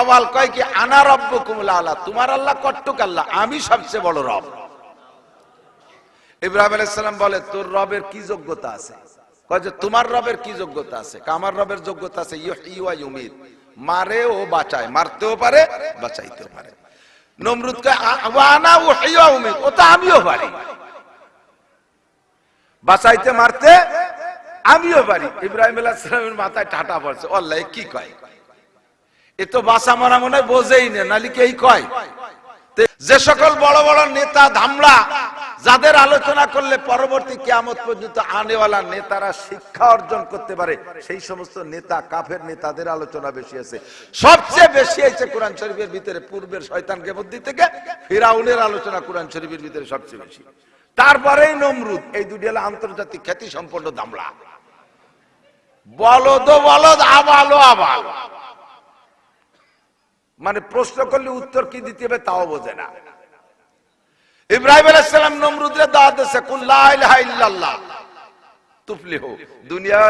আওয়াল কয় কি, আনা রব্বুকুম আল্লাহ তোমার আল্লাহ কট্টুক আল্লাহ আমি সবচেয়ে বড় রব ইব্রাহিম আলাইহিস সালাম বলে, তোর রবের কি যোগ্যতা আছে? কয় যে, তোমার রবের কি যোগ্যতা আছে? আমার রবের যোগ্যতা আছে, ইউহয়ি ওয়া ইউমিত মারে ও বাঁচায় মারতেও পারে, বাঁচাইতেও পারে নমরুদ কয় আনা উহয়ি ওয়া উমিত ও তো আমিও পারি বাঁচাইতে, মারতে, আমিও পারি। ইব্রাহিম আলাইহিস সালামের মাথায় টাটা পড়ছে আল্লাহ কি কয়? এ তো বাসা মরা মনে হয় বোঝেই না, নালি কে কয়? যে সকল বড় বড় নেতা ধামলা যাদের আলোচনা করলে পরবর্তী কিয়ামত পর্যন্ত আনেওয়ালা নেতারা শিক্ষা অর্জন করতে পারে, সেই সমস্ত নেতা, কাফের নেতাদের আলোচনা বেশি আছে। সবচেয়ে বেশি আছে কোরআন শরীফের ভিতরে, পূর্বের শয়তানকে বুদ্ধি থেকে ফিরাউনের আলোচনা কোরআন শরীফের ভিতরে সবচেয়ে বেশি। তারপরেই নমরুদ, এই দুটি হলো আন্তর্জাতিক খ্যাতি সম্পন্ন দামলা বলদ বলদ, আবালো, আবাল। মানে প্রশ্ন করলে উত্তর কি দিতে হবে তাও বোঝে না। ইব্রাহিম আলাইসালাম নমরুদরে দাওয়াত দিয়েছে, কুল লা ইলাহা ইল্লাল্লাহ। তুফলিহ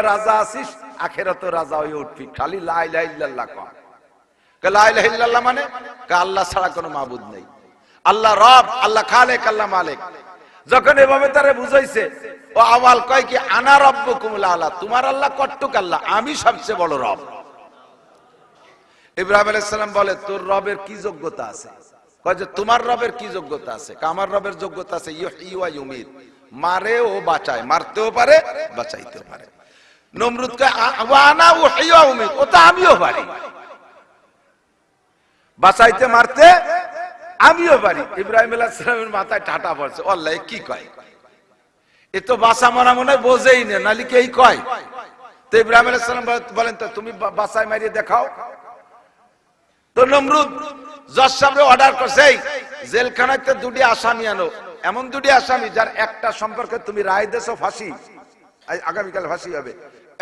রাজা আছিস আখেরাত রাজা হয়ে উঠবি। খালি লা ইলাহা ইল্লাল্লাহ ইলাহা ইল্লাল্লাহ মানে? কে আল্লাহ ছাড়া কোনো মাবুদ নেই। আল্লাহ রব, আল্লাহ খালেক, আল্লাহ মালিক। যখন এভাবে তারে বুঝাইছে, ও আওয়াল কয় কি, আনা রব্বুকুম আল্লাহ তোমার আল্লাহ কট্টুক আল্লাহ, আমি সবচেয়ে বড় রব। ইব্রাহিম আলাইসালাম বলে, তোর রবের কি যোগ্যতা আছে? কয় যে, তোমার রবের কি যোগ্যতা আছে? আমার রবের যোগ্যতা আছে ইউহয়ি ওয়া ইউমিত। মারে ও বাঁচায়, মারতেও পারে, বাঁচাইতেও পারে। নমরুদ কয় আনা উহয়ি ওয়া উমিত, ও তো আমিও পারি। বাঁচাইতে, মারতে, আমিও পারি। ইব্রাহিম আলাইসালামের মাথায় টাটা পড়ছে আল্লাহ কি কয়? এ তো বাসা মরা মনে হয় বোঝেই না, নালি কে এই কয়? তো ইব্রাহিম আলাইসালাম বলেন তো, তুমি বাসায় মারিয়ে দেখাও। তো নমরুদ, জজ সাহেব অর্ডার করছে জেলখানাতে দুটি আসামি আনো। এমন দুটি আসামি যার একটা সম্পর্কে তুমি রায় দেছো, ফাঁসি। আগামীকাল ফাঁসি হবে।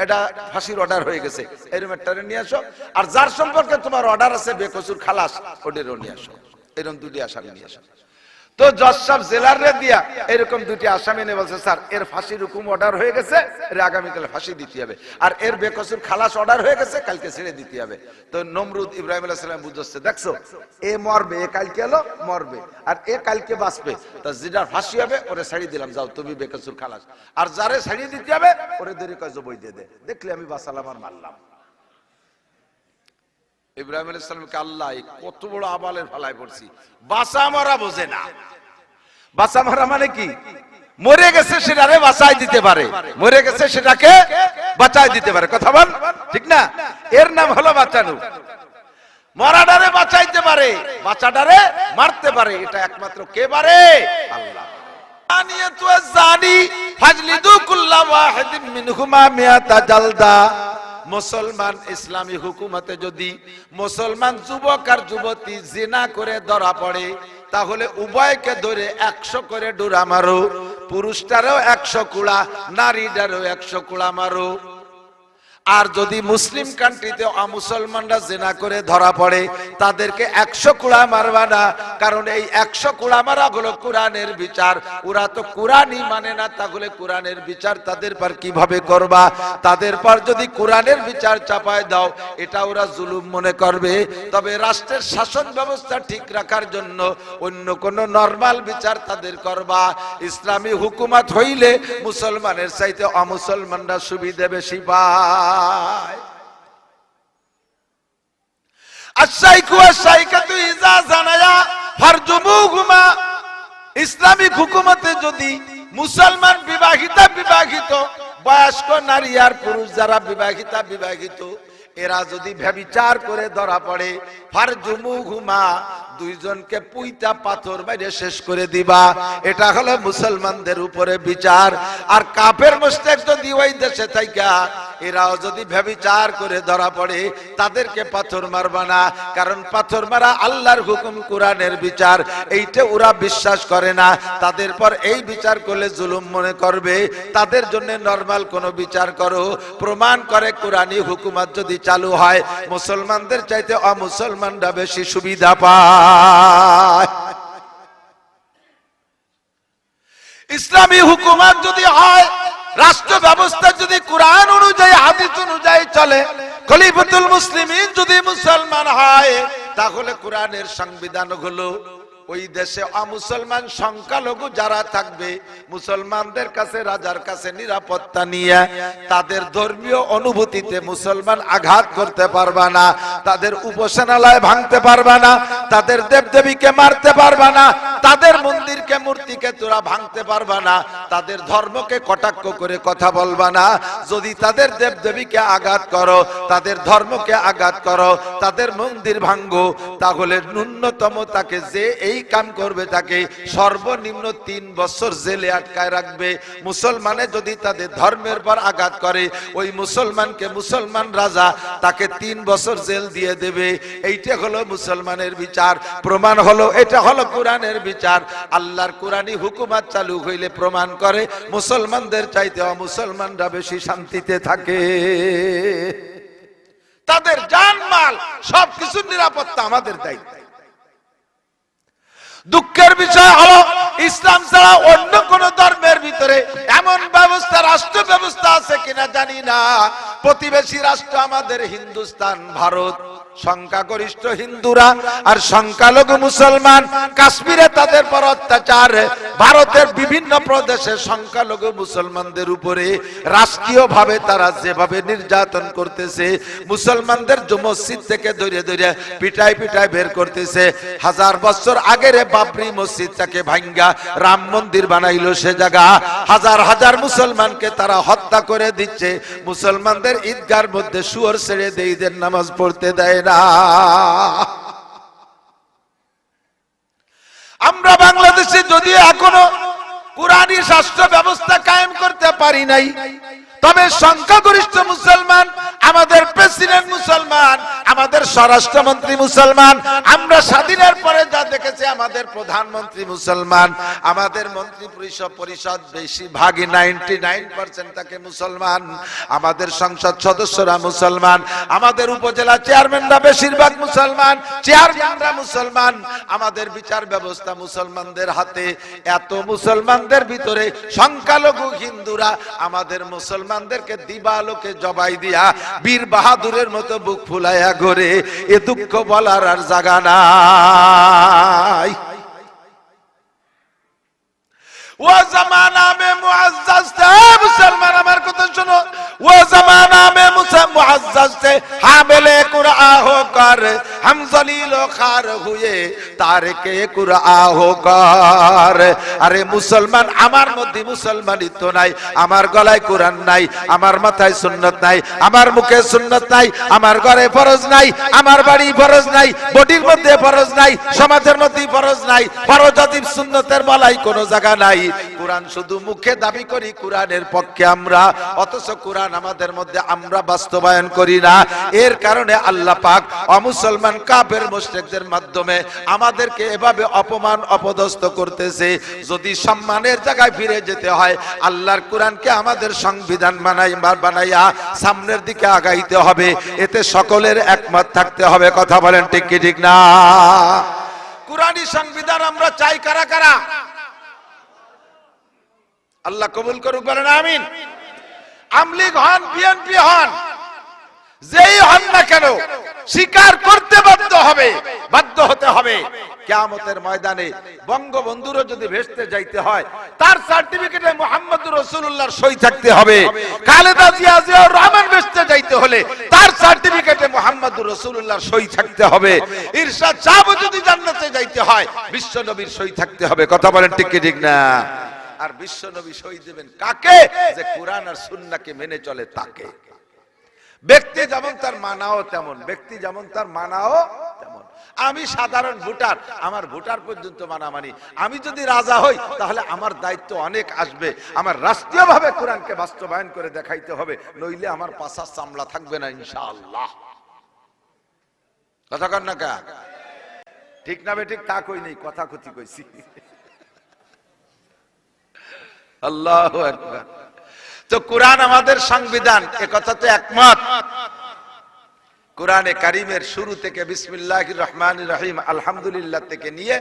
এটা ফাঁসির অর্ডার হয়ে গেছে। এরকম একটা নিয়ে আসো। আর যার সম্পর্কে তোমার অর্ডার আছে, বেকসুর খালাস, ওদেরও নিয়ে আসো। এরকম দুটি আসামি নিয়ে আসো। তো জজ জেলার রে দিয়া এরকম দুটি আসামি নিয়ে বলছে, স্যার, এর ফাঁসির হুকুম অর্ডার হয়ে গেছে, এর আগামীকাল ফাঁসি দিতে হবে। আর এর বেকসুর খালাস অর্ডার হয়ে গেছে, কালকে ছেড়ে দিতে হবে। তো নমরুদ ইব্রাহিম আলাইহিস সালাম বুঝছে দেখছ, এ মরবে, এ কালকে এলো, মরবে, আর এ কালকে বাঁচবে। তা যেটার ফাঁসি হবে, ওরে ছাড়ি দিলাম, যাও, তুমি বেকসুর খালাস। আর যারে ছাড়িয়ে দিতে হবে, ওরে দেরি কাজ বই দিয়ে দে। দেখলে আমি বাঁচালাম আর মারলাম। ইব্রাহিম আলাইহিস সালামকে আল্লাহ কত বড় আবালের ফালায় পড়ছি। বাঁচা মারা বোঝে না। বাঁচা মারা মানে কি? মরে গেছে সেটারে বাঁচাই দিতে পারে। মরে গেছে সেটাকে বাঁচাই দিতে পারে। কথা বল, ঠিক না? এর নাম হলো বাঁচানো। মরাডারে বাঁচাইতে পারে বাঁচাডারে মারতে পারে। এটা একমাত্র কে পারে? আল্লাহ। জানি ফাজলিদু কুল্লা ওয়াহিদিন মিনহুমা মিয়াতা জালদা। মুসলমান ইসলামী হুকুমতে যদি মুসলমান যুবক আর যুবতী জিনা করে ধরা পড়ে, তাহলে উভয়কে ধরে একশো করে ডোরা মারো। পুরুষটারও একশো কুড়া নারীটারও একশো কুড়া মারো। আর যদি মুসলিম কান্ট্রিতে মুসলমানরা জেনা করে ধরা পড়ে, তাদেরকে একশো কুড়া মারবা না, কারণ এই একশো কুড়া মারা হলো কোরআনের বিচার। ওরা তো কোরআনই মানে না, তাহলে কোরআনের বিচার তাদের পর কীভাবে করবা? তাদের পর যদি কোরআনের বিচার চাপায় দাও, এটা ওরা জুলুম মনে করবে। তবে রাষ্ট্রের শাসন ব্যবস্থা ঠিক রাখার জন্য অন্য কোন নর্মাল বিচার তাদের করবা। ইসলামী হুকুমত হইলে মুসলমানের চাইতে অমুসলমানরা সুবিধে বেশি পায়। ফারজুমুহুমা ইসলামিক হুকুমতে যদি মুসলমান বিবাহিতা বিবাহিত, বয়স্ক নারী আর পুরুষ যারা বিবাহিতা বিবাহিত, এরা যদি ব্যভিচার করে ধরা পড়ে ফারজুমুহুমা দুইজনকে পুইতা পাথর বাইরে শেষ করে দিবা। এটা হলো মুসলমানদের উপরে বিচার। আর কাফের মুশরিক যদি ওই দেশে থাইকা এরাও যদি ব্যভিচার করে ধরা পড়ে, তাদেরকে পাথর মারবা না। কারণ পাথর মারা আল্লাহর হুকুম, কোরআনের বিচার। এইটা ওরা বিশ্বাস করে না। তাদের পর এই বিচার করলে জুলুম মনে করবে। তাদের জন্য নরমাল কোনো বিচার করো। প্রমাণ করে কোরআনী হুকুমত যদি চালু হয়, মুসলমানদের চাইতে অমুসলমানরা বেশি সুবিধা পায়। ইসলামী হুকুমত যদি হয় রাষ্ট্র ব্যবস্থা যদি কোরআন অনুযায়ী, হাদিস অনুযায়ী চলে, খলিফাতুল মুসলিমিন যদি মুসলমান হয়, তাহলে কোরআনের সংবিধান হলো ওই দেশে অমুসলমান সংখ্যালঘু যারা থাকবে, মুসলমানদের কাছে, রাজার কাছে নিরাপত্তা নিয়ে তাদের ধর্মীয় অনুভূতিতে মুসলমান আঘাত করতে পারবা না, তাদের উপাসনালয় ভাঙতে পারবা না, তাদের দেবদেবীকে মারতে পারবা না, তাদের মন্দিরকে, মূর্তিকে তোরা ভাঙতে পারবা না, তাদের ধর্মকে কটাক্ষ করে কথা বলবা না। যদি তাদের দেবদেবীকে আঘাত করো, তাদের ধর্মকে আঘাত করো, তাদের মন্দির ভাঙ্গো তাহলে ন্যূনতম তাকে যে এই কাম করবে তাকে সর্বনিম্ন তিন বছর জেলে আটকায় রাখবে। মুসলমানে যদি তাদের ধর্মের পর আঘাত করে, ওই মুসলমানকে মুসলমান রাজা তাকে তিন বছর জেল দিয়ে দেবে। এইটা হলো মুসলমানের বিচার। প্রমাণ হলো, এটা হলো কোরআনের বিচার। আল্লাহর কোরআনী হুকুমাত চালু হইলে প্রমাণ করে, মুসলমানদের চাইতে অমুসলমানরা বেশি শান্তিতে থাকে। তাদের জানমাল, সবকিছুর নিরাপত্তা আমাদের দায়িত্ব। দুঃখের বিষয় হলো, ইসলাম ছাড়া অন্য কোন ধর্মের ভিতরে এমন ব্যবস্থা, রাষ্ট্র ব্যবস্থা আছে কিনা জানি না। প্রতিবেশী রাষ্ট্র আমাদের হিন্দুস্তান, ভারত। সংখ্যাগরিষ্ঠ হিন্দুরা আর সংখ্যালঘু মুসলমান কাশ্মীরে তাদের পর অত্যাচার। ভারতের বিভিন্ন প্রদেশে সংখ্যালঘু মুসলমানদের উপরে রাষ্ট্রীয় ভাবে তারা যেভাবে নির্যাতন করতেছে, মুসলমানদের মসজিদ থেকে ধরে ধরে পিটাই পিটাই বের করতেছে, হাজার বছর আগের বাবরি মসজিদটাকে ভাঙ্গা, রাম মন্দির বানাইলো সে জায়গা। হাজার হাজার মুসলমানকে তারা হত্যা করে দিচ্ছে। মুসলমানদের ঈদগার মধ্যে শুয়োর ছেড়ে দিয়ে ঈদের নামাজ পড়তে দেয় আমরা বাংলাদেশে যদি এখনও কোরআনী স্বাস্থ্য ব্যবস্থা কায়েম করতে পারি নাই তবে সংখ্যাগরিষ্ঠ মুসলমান, আমাদের প্রেসিডেন্ট মুসলমান, আমাদের স্বরাষ্ট্রমন্ত্রী মুসলমান, আমরা স্বাধীনের পরে যা দেখেছি আমাদের প্রধানমন্ত্রী মুসলমান, আমাদের মন্ত্রী পরিষদ পরিষদ বেশিরভাগই নাইনটি নাইন পার্সেন্ট থাকে মুসলমান, আমাদের সংসদ সদস্যরা মুসলমান, আমাদের উপজেলা চেয়ারম্যানরা বেশিরভাগ মুসলমান, চেয়ারম্যানরা মুসলমান, আমাদের বিচার ব্যবস্থা মুসলমানদের হাতে, এত মুসলমানদের ভিতরে সংখ্যালঘু হিন্দুরা আমাদের মুসলমানদেরকে দিবালোকে জবাই দিয়া বীর বাহাদুরের মতো বুক ফুলাইয়া ঘরে। এ দুঃখ বলার আর জাগা নাই। ও জামানা মে মুসলমান আমার কথা শোনো। ও মে হামেলে হো কর হামজলিল খার হুয়ে তারকে কুরআহকার আরে মুসলমান আমার মধ্যে মুসলমানই তো নাই, আমার গলায় কোরআন নাই, আমার মাথায় সুন্নত নাই, আমার মুখে সুন্নত নাই, আমার ঘরে ফরজ নাই, আমার বাড়ি ফরজ নাই, বডির মধ্যে ফরজ নাই, সমাজের মধ্যে ফরজ নাই, ফরজ অতীব সুন্নতের বলাই কোনো জায়গা নাই। কোরআন শুধু মুখে দাবি করি, কোরআনের পক্ষে আমরা, অথচ কোরআন আমাদের মধ্যে আমরা বাস্তবায়ন করি না। এর কারণে আল্লাহ পাক অমুসলিম অমুসলমান কাফের মুশরিকদের মাধ্যমে আমাদেরকে এভাবে অপমান, অপদস্থ করতেছে। যদি সম্মানের জায়গায় ফিরে যেতে হয়, আল্লাহর কোরআনকে আমাদের সংবিধান বানাই, বানাইয়া সামনের দিকে আগাইতে হবে। এতে সকলের একমত থাকতে হবে। কথা বলেন ঠিক কি, ঠিক না? কোরআনী সংবিধান আমরা চাই কারা কারা? আল্লাহ কবুল করুক, বলেন আমিন। আমলিগ হন, বিএনপি হন যেই হন না কেন স্বীকার করতে বাধ্য হবে, বাধ্য হতে হবে। কেয়ামতের ময়দানে বঙ্গবন্ধুরও যদি ভেসতে যাইতে হয়, তার সার্টিফিকেটে মোহাম্মদ রসুল্লাহর সই থাকতে হবে। খালেদা জিয়া রহমান ভেসতে যাইতে হলে তার সার্টিফিকেটে মোহাম্মদুর রসুল্লাহর সই থাকতে হবে। ইরশাদ সাহেব যদি জান্নাতে যাইতে হয়, বিশ্ব নবীর সই থাকতে হবে। কথা বলেন ঠিক ঠিক না? আর বিশ্ব নবী সই দেবেন কাকে? যে কোরআন আর সুন্নাকে মেনে চলে তাকে। ব্যক্তি যেমন তার মানাও তেমন, ব্যক্তি যেমন তার মানাও তেমন। আমি সাধারণ ভোটার, আমার ভোটার পর্যন্ত মানামানি আমি যদি রাজা হই, তাহলে আমার দায়িত্ব অনেক আসবে। আমার রাষ্ট্রীয়ভাবে কোরআনকে বাস্তবায়ন করে দেখাইতে হবে, নইলে আমার পাশার চামলা থাকবে না ইনশাআল্লাহ। কথা কর না কা ঠিক না বে ঠিক তা কই নেই, কথা কথি কইছি। আল্লাহ তো কোরআন আমাদের সংবিধান এ কথা তো একমত। কোরআনে কারিমের শুরু থেকে বিসমিল্লাহ রহমান রহিম, আলহামদুলিল্লাহ থেকে নিয়ে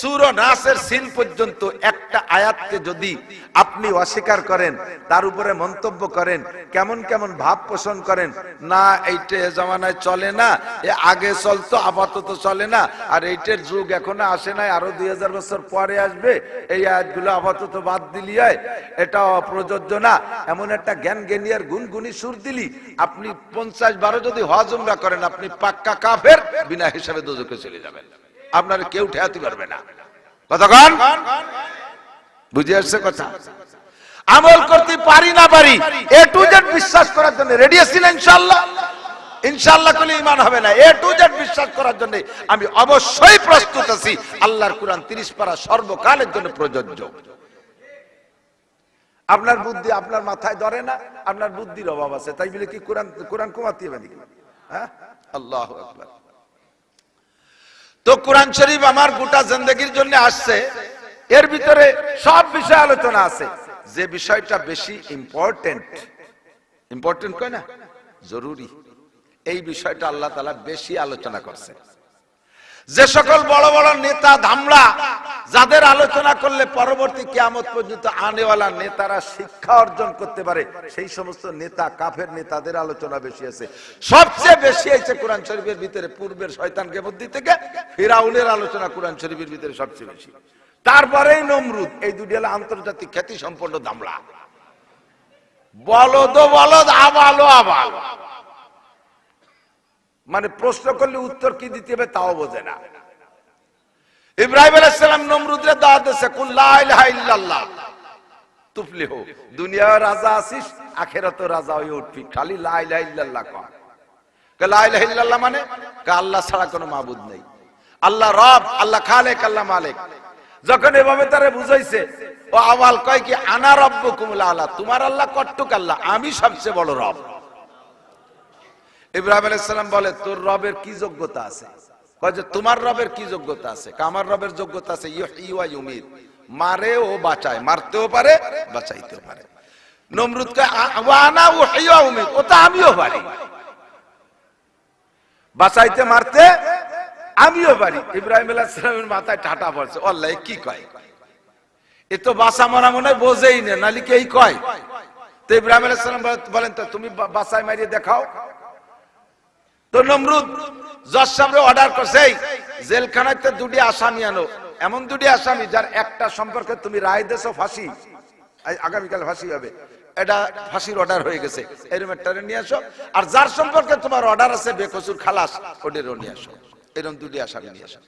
সুর নাসের সিন পর্যন্ত একটা আয়াতকে যদি আপনি অস্বীকার করেন, তার উপরে মন্তব্য করেন, কেমন কেমন ভাব পোষণ করেন, না, এইটা এ জমানায় চলে না, এ আগে চলতো, আপাতত চলে না, আর এইটার যুগ এখনও আসে নাই, আরও দুই হাজার বছর পরে আসবে, এই আয়াতগুলো আপাতত বাদ দিলি হয় এটা প্রযোজ্য না। এমন একটা জ্ঞান জ্ঞানিয়ার গুনগুনি সুর দিলি, আপনি পঞ্চাশ বারো যদি হজ উমরা করেন আপনি পাক্কা কাফের, বিনা হিসাবে দোজকে চলে যাবেন। আপনার কেউ ঠেয়াতে পারবে না। কতক্ষণ বুঝে আসছে কথা? আমল করতে পারি না পারি, এ টু জেড বিশ্বাস করার জন্য রেডি আছি না ইনশাল্লাহ ইনশাল্লাহ করলে ইমান হবে না। এ টু জেড বিশ্বাস করার জন্য আমি অবশ্যই প্রস্তুত আছি। আল্লাহর কোরআন তিরিশ পারা সর্বকালের জন্য প্রযোজ্য। আপনার বুদ্ধি আপনার মাথায় ধরে না, আপনার বুদ্ধির অভাব আছে। তাই বলে কি কোরআন কোরআন কমাতে হবে নাকি? আল্লাহ তো কোরআন শরীফ আমার গোটা জিন্দগির জন্য আসছে। এর ভিতরে সব বিষয় আলোচনা আছে। যে বিষয়টা বেশি ইম্পর্টেন্ট ইম্পর্টেন্ট কয় না? জরুরি। এই বিষয়টা আল্লাহ তালা বেশি আলোচনা করছে। যে সকল বড় বড় নেতা ধামড়া যাদের আলোচনা করলে পরবর্তী কিয়ামত পর্যন্ত আনেওয়ালা নেতারা শিক্ষা অর্জন করতে পারে, সেই সমস্ত নেতা, কাফের নেতাদের আলোচনা বেশি আছে। সবচেয়ে বেশি আছে কোরআন শরীফের ভিতরে পূর্বের শয়তানকে বুদ্ধি থেকে, ফিরাউনের আলোচনা কোরআন শরীফের ভিতরে সবচেয়ে বেশি। তারপরেই নমরুদ, এই দুটি হলো আন্তর্জাতিক খ্যাতি সম্পন্ন দামড়া বলদ বলদ, আবালো, আবাল। মানে প্রশ্ন করলে উত্তর কি দিতে হবে তাও বোঝে না। ইব্রাহিম আলাইসালাম নমরুদরে দাওয়াত দিয়েছে কুল লা ইলাহা ইল্লাল্লাহ। তুফলিহ দুনিয়ার রাজা আছিস আখেরাতে রাজা হয়ে উঠবি। খালি লা ইলাহা ইল্লাল্লাহ কর। কে লা ইলাহা ইল্লাল্লাহ মানে? কে আল্লাহ ছাড়া কোনো মাবুদ নেই। আল্লাহ রব, আল্লাহ খালেক, আল্লাহ মালিক। যখন এভাবে তারে বুঝাইছে, ও আওয়াল কয় কি, আনা রব্বুকুম আল্লাহ তোমার আল্লাহ কট্টুক আল্লাহ, আমি সবচেয়ে বড় রব। ইব্রাহিম আলাইসালাম বলে, তোর রবের কি যোগ্যতা আছে? যে, তোমার রবের কি যোগ্যতা আছে? কা, আমার রবের যোগ্যতা আছে ওয়া মারে ও বাঁচায়, মারতেও পারে, বাঁচাইতেও পারে। নমরুদ ও তো আমিও পারি। বাঁচাইতে, মারতে, আমিও পারি। ইব্রাহিম মাথায় পড়ছে, আল্লাহ কি কয়? এ তো বাসা মরা মনে বোঝেই না, নালি কি কয়? তো ইব্রাহিম আলাইসালাম বলেন তো, তুমি বাসায় মারিয়ে দেখাও। তো নমরুদ, জজ সাহেবরে অর্ডার করছে জেলখানায় জেলখানাতে দুটি আসামি আনো। এমন দুটি আসামি যার একটা সম্পর্কে তুমি রায় দেছো ফাঁসি। আগামীকাল ফাঁসি হবে। এটা ফাঁসির অর্ডার হয়ে গেছে। এরকম একটা নিয়ে আসো। আর যার সম্পর্কে তোমার অর্ডার আছে, বেকসুর খালাস, ওদেরও নিয়ে আসো। এরকম দুটি আসামি নিয়ে আসো।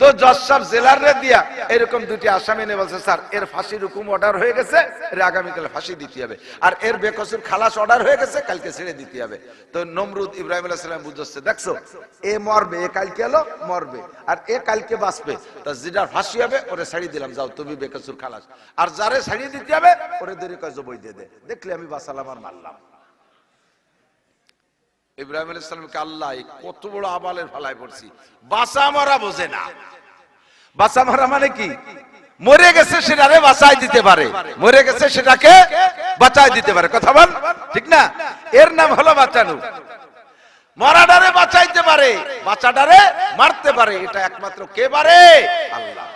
তো জজ সাহেব জেলারে দিয়া এরকম দুটি আসামি নিয়ে বলছে, স্যার, এর ফাঁসির হুকুম অর্ডার হয়ে গেছে, এর আগামীকাল ফাঁসি দিতে হবে। আর এর বেকসুর খালাস অর্ডার হয়ে গেছে, কালকে ছেড়ে দিতে হবে। তো নমরুদ ইব্রাহিম আলাইহিস সালাম বুঝছে দেখছ, এ মরবে, এ কালকে এলো, মরবে, আর এ কালকে বাঁচবে। তা যেটার ফাঁসি হবে, ওরে ছাড়িয়ে দিলাম, যাও, তুমি বেকসুর খালাস। আর যারে ছাড়িয়ে দিতে হবে, ওরে দেরি কাজ বই দিয়ে দে। দেখলে আমি বাঁচালাম আর মারলাম। ইব্রাহিম আলাইহিস সালামকে আল্লাহ কত বড় আবালের ফালায় পড়ছি। বাঁচা মারা বোঝে না। বাঁচা মারা মানে কি? মরে গেছে সেটারে বাঁচাই দিতে পারে। মরে গেছে সেটাকে বাঁচাই দিতে পারে। কথা বল, ঠিক না? এর নাম হলো বাঁচানো। মরাডারে বাঁচাইতে পারে বাঁচাডারে মারতে পারে। এটা একমাত্র কে পারে? আল্লাহ।